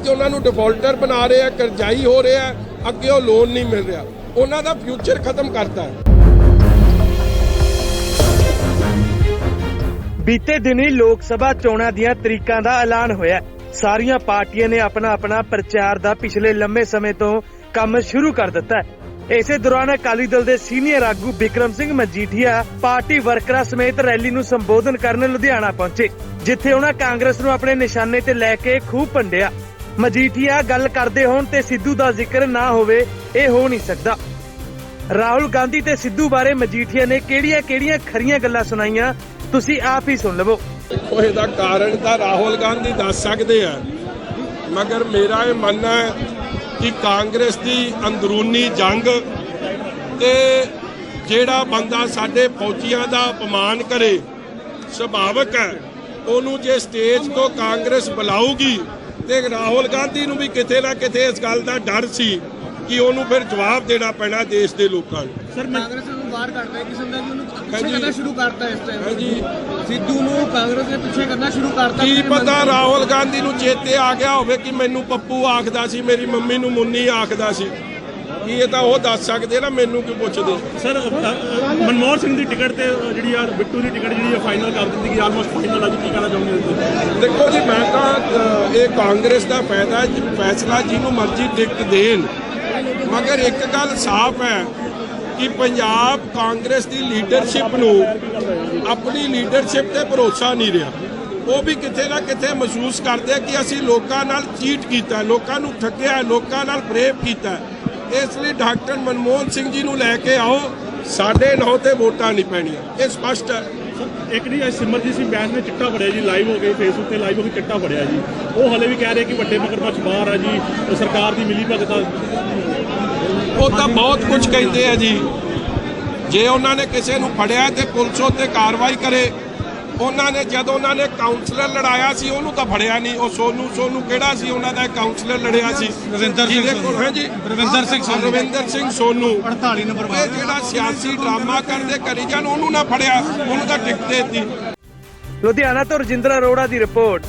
ਅੱਜ ਉਹਨਾਂ ਨੂੰ ਡਿਫਾਲਟਰ ਬਣਾ ਰਹੇ ਆ ਕਰਜ਼ਾਈ ਹੋ ਰਿਹਾ ਹੈ, ਅੱਗੇ ਉਹ ਲੋਨ ਨਹੀਂ ਮਿਲ ਰਿਹਾ। ਉਹਨਾਂ ਦਾ ਫਿਊਚਰ ਖਤਮ ਕਰਤਾ ਹੈ। ਬੀਤੇ ਦਿਨੀ ਲੋਕ ਸਭਾ ਚੋਣਾਂ ਦੀਆਂ ਤਰੀਕਾਂ ਦਾ ਐਲਾਨ ਹੋਇਆ ਸਾਰੀਆਂ ਪਾਰਟੀਆਂ ਨੇ ਆਪਣਾ ਆਪਣਾ ਪ੍ਰਚਾਰ ਦਾ ਪਿਛਲੇ ਲੰਮੇ ਸਮੇਂ ਤੋਂ ਕੰਮ ਸ਼ੁਰੂ ਕਰ ਦਿੱਤਾ ਇਸੇ ਦੌਰਾਨ ਅਕਾਲੀ ਦਲ ਦੇ ਸੀਨੀਅਰ ਆਗੂ ਵਿਕਰਮ ਸਿੰਘ ਮਜੀਠੀਆ ਪਾਰਟੀ ਵਰਕਰਾਂ ਸਮੇਤ ਰੈਲੀ ਨੂੰ ਸੰਬੋਧਨ ਕਰਨ ਲੁਧਿਆਣਾ ਪਹੁੰਚੇ ਜਿੱਥੇ ਉਹਨਾਂ ਕਾਂਗਰਸ ਨੂੰ ਆਪਣੇ ਨਿਸ਼ਾਨੇ ਤੇ ਲੈ ਕੇ ਖੂਬ ਭੰਡਿਆ ਮਜੀਠੀਆ ਗੱਲ ਕਰਦੇ ਹੋਣ ਤੇ ਸਿੱਧੂ ਦਾ ਜ਼ਿਕਰ ਨਾ ਹੋਵੇ, ਇਹ ਹੋ ਨਹੀਂ ਸਕਦਾ। ਰਾਹੁਲ ਗਾਂਧੀ ਤੇ ਸਿੱਧੂ ਬਾਰੇ ਮਜੀਠੀਆ ਨੇ ਕਿਹੜੀਆਂ-ਕਿਹੜੀਆਂ ਖਰੀਆਂ ਗੱਲਾਂ ਸੁਣਾਈਆਂ, ਤੁਸੀਂ ਆਪ ਹੀ ਸੁਣ ਲਵੋ। ਉਹ ਇਹਦਾ ਕਾਰਨ ਤਾਂ ਰਾਹੁਲ ਗਾਂਧੀ ਦੱਸ ਸਕਦੇ ਆ। ਮਗਰ ਮੇਰਾ ਇਹ ਮੰਨਣਾ ਹੈ ਕਿ ਕਾਂਗਰਸ ਦੀ ਅੰਦਰੂਨੀ ਜੰਗ ਤੇ ਜਿਹੜਾ ਬੰਦਾ ਸਾਡੇ ਫੌਜੀਆਂ ਦਾ ਅਪਮਾਨ ਕਰੇ, ਸੁਭਾਵਕ ਹੈ, ਉਹਨੂੰ ਜੇ ਸਟੇਜ ਤੋਂ ਕਾਂਗਰਸ ਬੁਲਾਊਗੀ ਤੇ ਰਾਹੁਲ ਗਾਂਧੀ ਨੂੰ ਵੀ ਕਿਤੇ ਨਾ ਕਿਤੇ ਇਸ ਗੱਲ ਦਾ ਡਰ ਸੀ ਕਿ ਉਹਨੂੰ ਫਿਰ ਜਵਾਬ ਦੇਣਾ ਪੈਣਾ ਦੇਸ਼ ਦੇ ਲੋਕਾਂ ਨੂੰ। ਸਰ ਕਾਂਗਰਸ ਨੂੰ ਬਾਹਰ ਕੱਢਦਾ ਹੈ ਕਿਸਮ ਦਾ ਕਿ ਉਹਨੂੰ ਪਿੱਛੇ। ਕਰਨਾ ਸ਼ੁਰੂ ਕਰਤਾ ਇਸ ਟਾਈਮ ਹਾਂਜੀ। ਸਿੱਧੂ ਨੂੰ ਕਾਂਗਰਸ ਨੇ ਪਿੱਛੇ ਕਰਨਾ ਸ਼ੁਰੂ ਕਰਤਾ ਕੀ ਪਤਾ ਰਾਹੁਲ ਗਾਂਧੀ ਨੂੰ ਚੇਤੇ ਆ ਗਿਆ ਹੋਵੇ ਕਿ ਮੈਨੂੰ ਪੱਪੂ ਆਖਦਾ ਸੀ ਮੇਰੀ ਮੰਮੀ ਨੂੰ ਮੁੰਨੀ ਆਖਦਾ ਸੀ। ਕੀ ਇਹ ਤਾਂ ਉਹ ਦੱਸ ਸਕਦੇ ਨਾ ਮੈਨੂੰ ਕਿਉਂ ਪੁੱਛਦੇ? ਸਰ ਮਨਮੋਹਨ ਸਿੰਘ ਦੀ ਟਿਕਟ ਤੇ ਜਿਹੜੀ ਆ ਬਿੱਟੂ ਦੀ ਟਿਕਟ ਜਿਹੜੀ ਆ ਫਾਈਨਲ ਕਰ ਦਿੱਤੀ ਗਈ ਆਲਮੋਸਟ ਫਾਈਨਲ ਅੱਜ ਕੀ ਕਹਿਣਾ ਚਾਹੁੰਦੇ ਹੋ ਦੇਖੋ ਜੀ ਮੈਂ ਤਾਂ ਇਹ ਕਾਂਗਰਸ ਦਾ ਫਾਇਦਾ ਫੈਸਲਾ ਜਿਹਨੂੰ ਮਰਜ਼ੀ ਟਿਕਟ ਦੇਣ। ਮਗਰ ਇੱਕ ਗੱਲ ਸਾਫ਼ ਹੈ ਕਿ ਪੰਜਾਬ ਕਾਂਗਰਸ ਦੀ ਲੀਡਰਸ਼ਿਪ ਨੂੰ ਆਪਣੀ ਲੀਡਰਸ਼ਿਪ ਤੇ ਭਰੋਸਾ ਨਹੀਂ ਰਿਹਾ। ਉਹ ਵੀ ਕਿਤੇ ਨਾ ਕਿਤੇ ਮਹਿਸੂਸ ਕਰਦੇ ਆ ਕਿ ਅਸੀਂ ਲੋਕਾਂ ਨਾਲ ਚੀਟ ਕੀਤਾ, ਲੋਕਾਂ ਨੂੰ ਠੱਗਿਆ, ਲੋਕਾਂ ਨਾਲ ਫਰੇਬ ਕੀਤਾ। ਇਸ ਲਈ ਡਾਕਟਰ ਮਨਮੋਹਨ ਸਿੰਘ ਜੀ ਨੂੰ ਲੈ ਕੇ ਆਓ, ਸਾਡੇ ਨਾਂ ਤੇ ਵੋਟਾਂ ਨਹੀਂ ਪੈਣੀਆਂ। ਇਹ ਸਪਸ਼ਟ ਹੈ। ਇੱਕ ਨਹੀਂ ਸਿਮਰਜੀਤ ਸਿੰਘ ਬੈਂਸ ਨੇ ਚਿੱਟਾ ਫੜਿਆ ਜੀ ਲਾਈਵ ਹੋ ਗਈ ਫੇਸਬੁੱਕ ਤੇ ਲਾਈਵ ਹੋ ਕੇ ਚਿੱਟਾ ਫੜਿਆ ਜੀ। ਉਹ ਹਲੇ ਵੀ ਕਹਿ ਰਹੇ ਕਿ ਵੱਡੇ ਮਗਰਮੱਛ ਬਾਹਰ ਆ ਜੀ ਉਹ ਸਰਕਾਰ ਦੀ ਮਿਲੀ ਭਗਤ ਆ। ਉਹ ਤਾਂ ਬਹੁਤ ਕੁਝ ਕਹਿੰਦੇ ਆ ਜੀ। ਜੇ ਉਹਨਾਂ ਨੇ ਕਿਸੇ ਨੂੰ ਫੜਿਆ ਤੇ ਪੁਲਿਸ ਉੱਤੇ ਕਾਰਵਾਈ ਕਰੇ ਉਹਨਾਂ ਨੇ ਜਦੋਂ ਉਹਨਾਂ ਨੇ ਕਾਉਂਸਲਰ ਲੜਾਇਆ ਸੀ ਉਹਨੂੰ ਤਾਂ ਫੜਿਆ ਨਹੀਂ। ਉਹ ਸੋਨੂ ਸੋਨੂ ਕਿਹੜਾ ਸੀ? ਉਹਨਾਂ ਦਾ ਕਾਉਂਸਲਰ ਲੜਿਆ ਸੀ। ਰਵਿੰਦਰ ਸਿੰਘ ਸੋਨੂ। ਹੈ ਜੀ ਰਵਿੰਦਰ ਸਿੰਘ ਸੋਨੂ। ਰਵਿੰਦਰ ਸਿੰਘ ਸੋਨੂ। 48 ਨੰਬਰ ਇਹ ਜਿਹੜਾ ਸਿਆਸੀ ਡਰਾਮਾ ਕਰਦੇ ਕਰੀ ਜਾਣ ਉਹਨੂੰ ਨਾ ਫੜਿਆ। ਉਹਨੂੰ ਤਾਂ ਟਿਕਟ ਦੇ ਦਿੱਤੀ। ਲੁਧਿਆਣਾ ਤੋਂ ਰਜਿੰਦਰ ਅਰੋੜਾ ਦੀ ਰਿਪੋਰਟ।